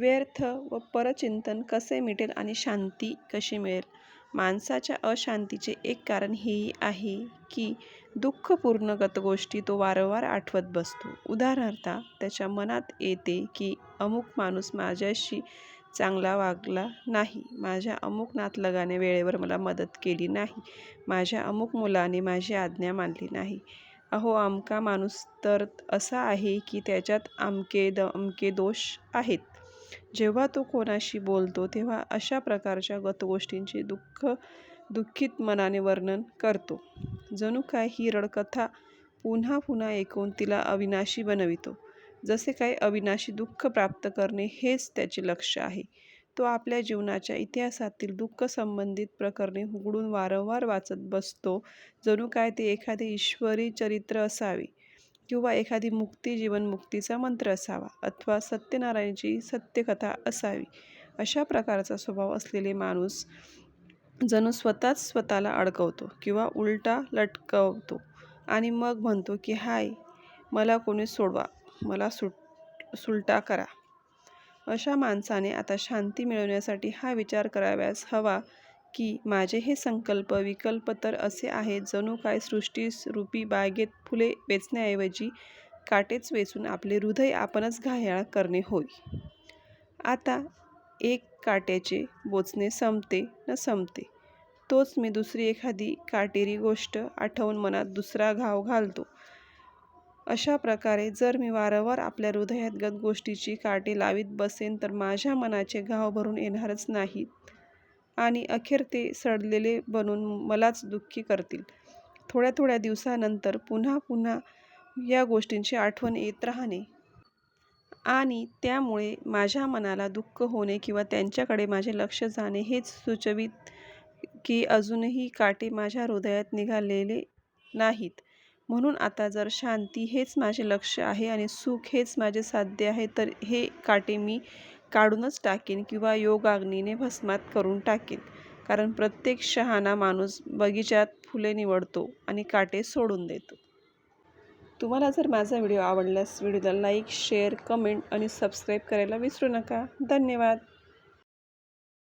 व्यर्थ व परचिंतन कसे मिटेल आणि शांती कशी मिळेल? माणसाच्या अशांतीचे एक कारण हेही आहे की दुःखपूर्ण गतगोष्टी तो वारंवार आठवत बसतो. उदाहरणार्थ त्याच्या मनात येते की अमुक माणूस माझ्याशी चांगला वागला नाही. माझ्या अमुक नातलगाने वेळेवर मला मदत केली नाही. माझ्या अमुक मुलाने माझी आज्ञा मानली नाही. अहो आमका माणूस तर असा आहे की त्याच्यात आमके द अमके दोष आहेत. जेव्हा तो कोणाशी बोलतो तेव्हा अशा प्रकारच्या गतगोष्टींचे दुःख दुःखित मनाने वर्णन करतो. जणू काय ही रडकथा पुन्हा पुन्हा ऐकून तिला अविनाशी बनवितो. जसे काय अविनाशी दुःख प्राप्त करणे हेच त्याचे लक्ष आहे. तो आपल्या जीवनाच्या इतिहासातील दुःख संबंधित प्रकरणे उघडून वारंवार वाचत बसतो. जणू काय ते एखादे ईश्वरी चरित्र असावे. किंवा एखादी मुक्ती जीवनमुक्तीचा मंत्र असावा अथवा सत्यनारायणची सत्यकथा असावी अशा प्रकारचा स्वभाव असलेले माणूस जणू स्वतःच स्वतःला अडकवतो किंवा उलटा लटकवतो आणि मग म्हणतो की हाय मला कोणी सोडवा मला सुट सुलटा करा. अशा माणसाने आता शांती मिळवण्यासाठी हा विचार करावयास हवा की माझे हे संकल्प विकल्प तर असे आहेत जणू काय सृष्टीस रूपी बागेत फुले वेचण्याऐवजी काटेच वेचून आपले हृदय आपणच घायाळ करणे होय. आता एक काट्याचे बोचणे संपते न संपते. तोच मी दुसरी एखादी काटेरी गोष्ट आठवून मनात दुसरा घाव घालतो. अशा प्रकारे जर मी वारंवार आपल्या हृदयात गत गोष्टीची काटे लावीत बसेन तर माझ्या मनाचे घाव भरून येणारच नाहीत आणि अखेर ते सडलेले बनून मलाच दुःखी करतील. थोड्या थोड्या दिवसानंतर पुन्हा पुन्हा या गोष्टींची आठवण येत राहणे. आणि त्यामुळे माझ्या मनाला दुःख होणे किंवा त्यांच्याकडे माझे लक्ष जाणे हेच सुचवित की अजूनही काटे माझ्या हृदयात निघालेले नाहीत. म्हणून आता जर शांती हेच माझे लक्ष आहे आणि सुख हेच माझे साध्य आहे तर हे काटे मी काढूनच टाकीन किंवा योगाग्नीने भस्मात करून टाकीन. कारण प्रत्येक शहाणा माणूस बगीचात फुले निवडतो आणि काटे सोडून देतो. तुम्हाला जर माझा व्हिडिओ आवडल्यास व्हिडिओला लाईक शेअर कमेंट आणि सबस्क्राईब करायला विसरू नका. धन्यवाद.